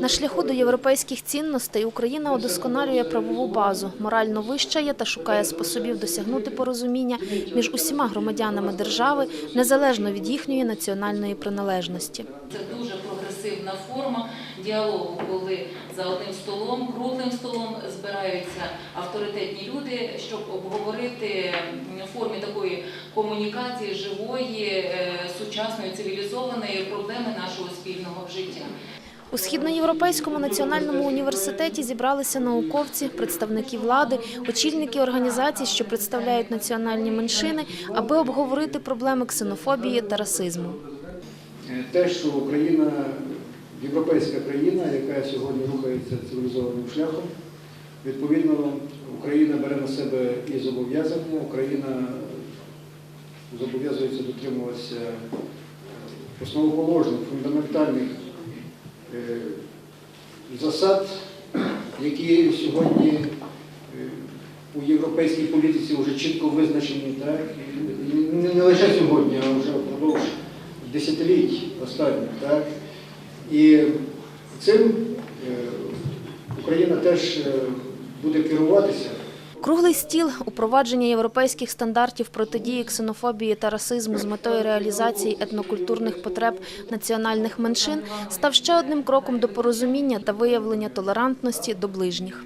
На шляху до європейських цінностей Україна удосконалює правову базу, морально вищає та шукає способів досягнути порозуміння між усіма громадянами держави, незалежно від їхньої національної приналежності. Це дуже прогресивна форма діалогу, коли за одним столом, круглим столом збираються авторитетні люди, щоб обговорити в формі такої комунікації живої, е, сучасної, цивілізованої проблеми нашого спільного життя. У Східноєвропейському національному університеті зібралися науковці, представники влади, очільники організацій, що представляють національні меншини, аби обговорити проблеми ксенофобії та расизму. Е, те, що Україна європейська країна, яка сьогодні рухається цивілізованим шляхом, відповідно, Україна бере на себе і зобов'язання, Україна зобов'язується дотримуватися основоположних, фундаментальних е, засад, які сьогодні е, у європейській політиці вже чітко визначені, так? І не- лише сьогодні, а вже впродовж десятиліть останніх. Так? І цим е, Україна теж е, буде керуватися. Круглий стіл упровадження європейських стандартів протидії ксенофобії та расизму з метою реалізації етнокультурних потреб національних меншин став ще одним кроком до порозуміння та виявлення толерантності до ближніх.